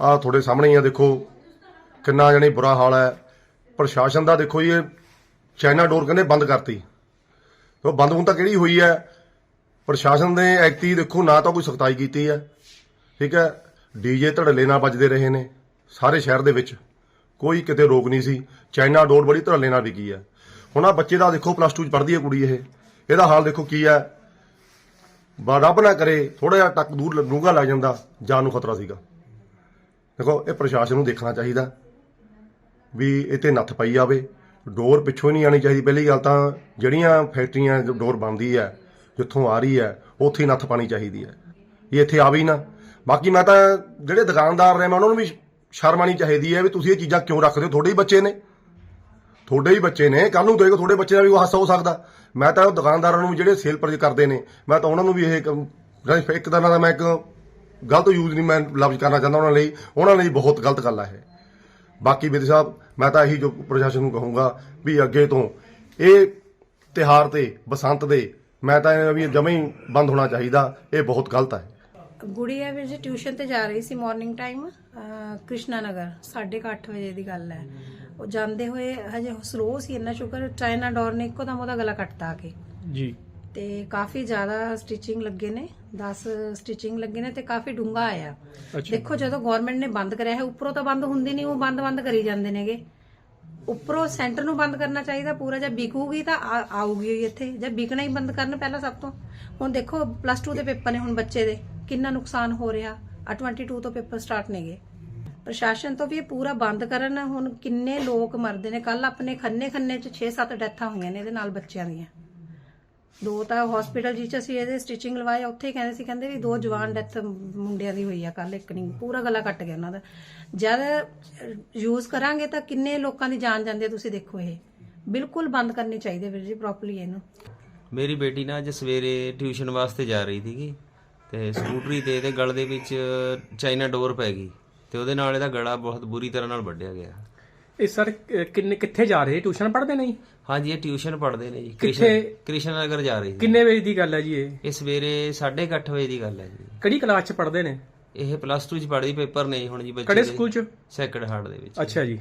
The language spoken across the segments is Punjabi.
ਆ ਤੁਹਾਡੇ ਸਾਹਮਣੇ ਹੀ ਆ, ਦੇਖੋ, ਕਿੰਨਾ ਜਾਣੀ ਬੁਰਾ ਹਾਲ ਹੈ। ਪ੍ਰਸ਼ਾਸਨ ਦਾ ਦੇਖੋ ਜੀ, ਇਹ ਚਾਈਨਾ ਡੋਰ ਕਹਿੰਦੇ ਬੰਦ ਕਰਤੀ। ਉਹ ਬੰਦ ਹੁਣ ਤਾਂ ਕਿਹੜੀ ਹੋਈ ਹੈ? ਪ੍ਰਸ਼ਾਸਨ ਨੇ ਐਕਟੀ ਦੇਖੋ, ਨਾ ਤਾਂ ਕੋਈ ਸਖਤਾਈ ਕੀਤੀ ਹੈ। ਠੀਕ ਹੈ? ਡੀਜੇ ਧੜੱਲੇ ਨਾਲ ਵੱਜਦੇ ਰਹੇ ਨੇ, ਸਾਰੇ ਸ਼ਹਿਰ ਦੇ ਵਿੱਚ। ਕੋਈ ਕਿਤੇ ਰੋਕ ਨਹੀਂ ਸੀ। ਚਾਈਨਾ ਡੋਰ ਬੜੀ ਧੜਲੇ ਨਾਲ ਵਿਕੀ ਹੈ। ਹੁਣ ਆ ਬੱਚੇ ਦਾ ਦੇਖੋ ਪਲੱਸ 2 ਚ ਪੜ੍ਹਦੀ ਹੈ ਕੁੜੀ ਇਹ। ਇਹਦਾ ਹਾਲ ਦੇਖੋ ਕੀ ਹੈ? ਰੱਬ ਨਾ ਕਰੇ ਥੋੜਾ ਜਿਹਾ ਟੱਕ ਦੂਰ ਡੂੰਘਾ ਲੱਗ ਜਾਂਦਾ, ਜਾਨ ਨੂੰ ਖਤਰਾ ਸੀਗਾ। ਦੇਖੋ, ਇਹ ਪ੍ਰਸ਼ਾਸਨ ਨੂੰ ਦੇਖਣਾ ਚਾਹੀਦਾ ਵੀ ਇਹ ਤੇ ਨੱਥ ਪਈ ਜਾਵੇ ਡੋਰ ਪਿੱਛੋਂ ਹੀ ਨਹੀਂ ਆਣੀ ਚਾਹੀਦੀ। ਪਹਿਲੀ ਗੱਲ ਤਾਂ ਜਿਹੜੀਆਂ ਫੈਕਟਰੀਆਂ ਡੋਰ ਬਣਦੀ ਹੈ, ਜਿੱਥੋਂ ਆ ਰਹੀ ਹੈ, ਉੱਥੇ ਹੀ ਨੱਥ ਪਾਣੀ ਚਾਹੀਦੀ ਹੈ। ਇਹ ਇੱਥੇ ਆਵੇ ਹੀ ਨਾ। ਬਾਕੀ ਮੈਂ ਤਾਂ ਜਿਹੜੇ ਦੁਕਾਨਦਾਰ ਨੇ, ਮੈਂ ਉਹਨਾਂ ਨੂੰ ਵੀ ਸ਼ਰਮ ਆਣੀ ਚਾਹੀਦੀ ਹੈ ਵੀ ਤੁਸੀਂ ਇਹ ਚੀਜ਼ਾਂ ਕਿਉਂ ਰੱਖਦੇ ਹੋ? ਤੁਹਾਡੇ ਹੀ ਬੱਚੇ ਨੇ। ਤੁਹਾਡੇ ਹੀ ਬੱਚੇ ਨੇ। ਕੱਲ ਨੂੰ ਦੇਖੋ, ਤੁਹਾਡੇ ਬੱਚੇ ਦਾ ਵੀ ਉਹ ਹਾਸਾ ਹੋ ਸਕਦਾ। ਮੈਂ ਤਾਂ ਦੁਕਾਨਦਾਰਾਂ ਨੂੰ ਜਿਹੜੇ ਸੇਲ ਪਰਚੇਜ ਕਰਦੇ ਨੇ, ਮੈਂ ਤਾਂ ਉਹਨਾਂ ਨੂੰ ਵੀ ਇਹ ਕੰਮ- ਜਿਹੜਾ ਇੱਕ ਤਰ੍ਹਾਂ ਦਾ ਮੈਂ ਇੱਕ ਗਲਤ ਯੂਜ਼ ਨਹੀਂ ਮੈਂ ਲਫ਼ਜ਼ ਕਰਨਾ ਚਾਹੁੰਦਾ ਉਹਨਾਂ ਲਈ ਉਹਨਾਂ ਲਈ ਬਹੁਤ ਗਲਤ ਗੱਲ ਹੈ ਇਹ। ਬਾਕੀ ਵਿਦ ਸਾਹਿਬ ਮੈਂ ਤਾਂ ਇਹੀ ਜੋ ਪ੍ਰਸ਼ਾਸਨ ਨੂੰ ਕਹੂੰਗਾ ਵੀ ਅੱਗੇ ਤੋਂ ਇਹ ਤਿਹਾਰ ਤੇ ਬਸੰਤ ਦੇ ਮੈਂ ਤਾਂ ਇਹ ਵੀ ਜਮੇ ਹੀ ਬੰਦ ਹੋਣਾ ਚਾਹੀਦਾ ਇਹ ਬਹੁਤ ਗਲਤ ਹੈ ਗੁੜੀਆ ਵੀਰ ਜੀ ਟਿਊਸ਼ਨ ਤੇ ਜਾ ਰਹੀ ਸੀ ਮਾਰਨਿੰਗ ਟਾਈਮ ਕ੍ਰਿਸ਼ਨਾ ਨਗਰ 8:30 ਵਜੇ ਦੀ ਗੱਲ ਹੈ। ਉਹ ਜਾਂਦੇ ਹੋਏ ਹਜੇ ਸਲੋ ਸੀ ਇੰਨਾ ਸ਼ੁਕਰ ਚਾਈਨਾ ਡੋਰ ਨੇ ਇੱਕੋ ਦਮ ਉਹਦਾ ਗਲਾ ਕੱਟਤਾ ਆ ਕੇ। ਜੀ। ਤੇ ਕਾਫੀ ਜ਼ਿਆਦਾ ਸਟਿਚਿੰਗ ਲੱਗੇ ਨੇ 10 ਸਟਿਚਿੰਗ ਲੱਗੇ ਨੇ ਤੇ ਕਾਫੀ ਡੂੰਗਾ ਆਇਆ। ਦੇਖੋ ਜਦੋਂ ਗਵਰਨਮੈਂਟ ਨੇ ਬੰਦ ਕਰਿਆ ਹੈ ਉੱਪਰੋਂ ਤਾਂ ਬੰਦ ਹੁੰਦੀ ਨਹੀਂ ਉਹ ਬੰਦ ਬੰਦ ਕਰੀ ਜਾਂਦੇ ਨੇਗੇ। ਉੱਪਰੋਂ ਸੈਂਟਰ ਨੂੰ ਬੰਦ ਕਰਨਾ ਚਾਹੀਦਾ ਪੂਰਾ ਜੇ ਵਿਕੂਗੀ ਤਾਂ ਆਊਗੀ ਇੱਥੇ ਜੇ ਵਿਕਣਾ ਹੀ ਬੰਦ ਕਰਨ ਪਹਿਲਾਂ ਸਭ ਤੋਂ। ਹੁਣ ਦੇਖੋ ਪਲੱਸ 2 ਦੇ ਪੇਪਰ ਨੇ ਹੁਣ ਬੱਚੇ ਦੇ ਕਿੰਨਾ ਨੁਕਸਾਨ ਹੋ ਰਿਹਾ ਆ 22 ਤੋਂ ਪੇਪਰ ਸਟਾਰਟ ਨੇਗੇ। ਪ੍ਰਸ਼ਾਸਨ ਤੋਂ ਵੀ ਇਹ ਪੂਰਾ ਬੰਦ ਕਰਨ ਹੁਣ ਕਿੰਨੇ ਲੋਕ ਮਰਦੇ ਨੇ ਕੱਲ ਆਪਣੇ ਖੰਨੇ ਖੰਨੇ ਚ 6-7 ਡੈਥਾਂ ਹੋਈਆਂ ਨੇ ਇਹਦੇ ਨਾਲ ਬੱਚਿਆਂ ਦੀਆਂ। ਦੋ ਤਾਂ ਹਸਪੀਟਲ ਜਿੱਚ ਅਸੀਂ ਇਹਦੇ ਸਟਿਚਿੰਗ ਲਵਾਏ, ਉੱਥੇ ਕਹਿੰਦੇ ਸੀ, ਕਹਿੰਦੇ ਵੀ ਦੋ ਜਵਾਨ ਡੈਥ ਮੁੰਡਿਆਂ ਦੀ ਹੋਈ ਆ ਕੱਲ ਇੱਕ ਨਹੀਂ, ਪੂਰਾ ਗਲਾ ਕੱਟ ਗਿਆ ਉਹਨਾਂ ਦਾ। ਜਦ ਯੂਜ਼ ਕਰਾਂਗੇ ਤਾਂ ਕਿੰਨੇ ਲੋਕਾਂ ਦੀ ਜਾਨ ਜਾਂਦੀ ਹੈ ਤੁਸੀਂ ਦੇਖੋ ਇਹ। ਬਿਲਕੁਲ ਬੰਦ ਕਰਨੀ ਚਾਹੀਦੀ ਵੀਰ ਜੀ ਪ੍ਰੋਪਰਲੀ ਇਹਨੂੰ। ਮੇਰੀ ਬੇਟੀ ਨਾ ਅੱਜ ਸਵੇਰੇ ਟਿਊਸ਼ਨ ਵਾਸਤੇ ਜਾ ਰਹੀ ਸੀਗੀ ਤੇ ਸਕੂਟਰੀ ਤੇ ਇਹਦੇ ਗਲ ਦੇ ਵਿੱਚ ਚਾਈਨਾ ਡੋਰ ਪੈ ਗਈ ਤੇ ਉਹਦੇ ਨਾਲ ਇਹਦਾ ਗਲਾ ਬਹੁਤ ਬੁਰੀ ਤਰ੍ਹਾਂ ਨਾਲ ਵੱਢਿਆ ਗਿਆ। ਇਹ ਸਰ ਕਿੰਨੇ ਕਿੱਥੇ ਜਾ ਰਹੇ? ਟਿਊਸ਼ਨ ਪੜ੍ਹਦੇ ਨਹੀਂ ਹਾਂਜੀ ਇਹ ਟਿਊਸ਼ਨ ਪੜ੍ਹਦੇ ਨੇ ਜੀ। ਕਿੱਥੇ? ਕ੍ਰਿਸ਼ਨ ਕ੍ਰਿਸ਼ਨ ਨਗਰ ਜਾ ਰਹੀ ਸੀ ਕਿੰਨੇ ਵਜੇ ਦੀ ਗੱਲ ਹੈ ਜੀ ਇਹ? ਇਹ ਸਵੇਰੇ 8:30 ਵਜੇ ਦੀ ਗੱਲ ਹੈ ਜੀ। ਕਿਹੜੀ ਕਲਾਸ ਚ ਪੜ੍ਹਦੇ ਨੇ? ਇਹ ਪਲੱਸ 2 ਚ ਪੜ੍ਹਦੀ ਪੇਪਰ ਨੇ ਹੁਣ ਜੀ ਬੱਚੇ ਕਿਹੜੇ ਸਕੂਲ ਚ? ਸੈਕੰਡ ਹਾਰਟ ਦੇ ਵਿੱਚ। ਅੱਛਾ ਜੀ।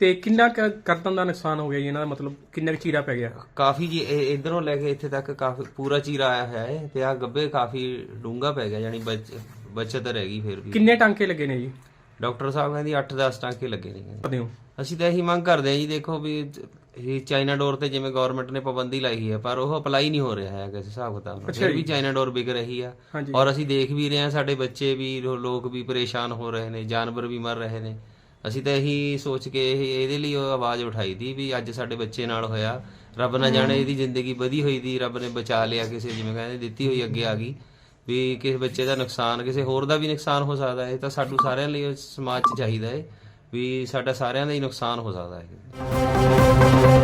ਤੇ ਕਿੰਨਾ ਕੁ ਕਰਤਨ ਦਾ ਨੁਕਸਾਨ ਹੋ ਗਿਆ ਜੀ ਇਹਨਾਂ ਦਾ? ਮਤਲਬ ਕਿੰਨਾ ਕੁ ਚੀਰਾ ਪੈ ਗਿਆ? ਕਾਫੀ ਜੀ ਇਹ ਇਧਰੋਂ ਲੈ ਕੇ ਇੱਥੇ ਤੱਕ ਕਾਫੀ ਪੂਰਾ ਚੀਰਾ ਆਇਆ ਹੋਇਆ ਹੈ ਤੇ ਆ ਗੱਬੇ ਕਾਫੀ ਡੂੰਗਾ ਪੈ ਗਿਆ ਯਾਨੀ ਬਚ ਬਚਤ ਰਹਿ ਗਈ ਫਿਰ ਵੀ। ਕਿੰਨੇ ਟਾਂਕੇ ਲੱਗੇ ਨੇ ਜੀ? ਡਾਕਟਰ ਸਾਹਿਬ ਕਹਿੰਦੀ 8-10 ਟਾਂਕੇ ਲੱਗੇ ਨੇ ਕਹਿੰਦੇ। ਕਰਦੇ ਹੋ ਅਸੀਂ ਤਾਂ ਇਹੀ ਮੰਗ ਕਰਦੇ ਹਾਂ ਜੀ ਦੇਖੋ ਵੀ ਇਹ ਚਾਈਨਾ ਡੋਰ ਤੇ ਜਿਵੇਂ ਗਵਰਨਮੈਂਟ ਨੇ ਪਾਬੰਦੀ ਲਾਈ ਹੈ ਪਰ ਉਹ ਅਪਲਾਈ ਨਹੀਂ ਹੋ ਰਿਹਾ ਹੈ ਕਿਸੇ ਹਿਸਾਬ ਕਿਤਾਬ ਨਾਲ। ਫਿਰ ਵੀ ਚਾਈਨਾ ਡੋਰ ਵਿਕ ਰਹੀ ਆ। ਹਾਂਜੀ। ਔਰ ਅਸੀਂ ਦੇਖ ਵੀ ਰਹੇ ਹਾਂ ਸਾਡੇ ਬੱਚੇ ਵੀ ਲੋ- ਲੋਕ ਵੀ ਪਰੇਸ਼ਾਨ ਹੋ ਰਹੇ ਨੇ ਜਾਨਵਰ ਵੀ ਮਰ ਰਹੇ ਨੇ। ਅਸੀਂ ਤਾਂ ਇਹੀ ਸੋਚ ਕੇ ਇਹ ਇਹਦੇ ਲਈ ਉਹ ਆਵਾਜ਼ ਉਠਾਈ ਦੀ ਵੀ ਅੱਜ ਸਾਡੇ ਬੱਚੇ ਨਾਲ ਹੋਇਆ। ਰੱਬ ਨਾ ਜਾਣੇ ਇਹਦੀ ਜ਼ਿੰਦਗੀ ਵਧੀ ਹੋਈ ਦੀ ਰੱਬ ਨੇ ਬਚਾ ਲਿਆ ਕਿਸੇ ਜਿਵੇਂ ਕਹਿੰਦੇ ਦਿੱਤੀ ਹੋਈ ਅੱਗੇ ਆ ਗਈ। ਵੀ ਕਿਸੇ ਬੱਚੇ ਦਾ ਨੁਕਸਾਨ, ਕਿਸੇ ਹੋਰ ਦਾ ਵੀ ਨੁਕਸਾਨ ਹੋ ਸਕਦਾ ਹੈ, ਤਾਂ ਸਾਨੂੰ ਸਾਰਿਆਂ ਲਈ ਸਮਾਜ 'ਚ ਚਾਹੀਦਾ ਹੈ ਵੀ ਸਾਡਾ ਸਾਰਿਆਂ ਦਾ ਹੀ ਨੁਕਸਾਨ ਹੋ ਸਕਦਾ ਹੈ।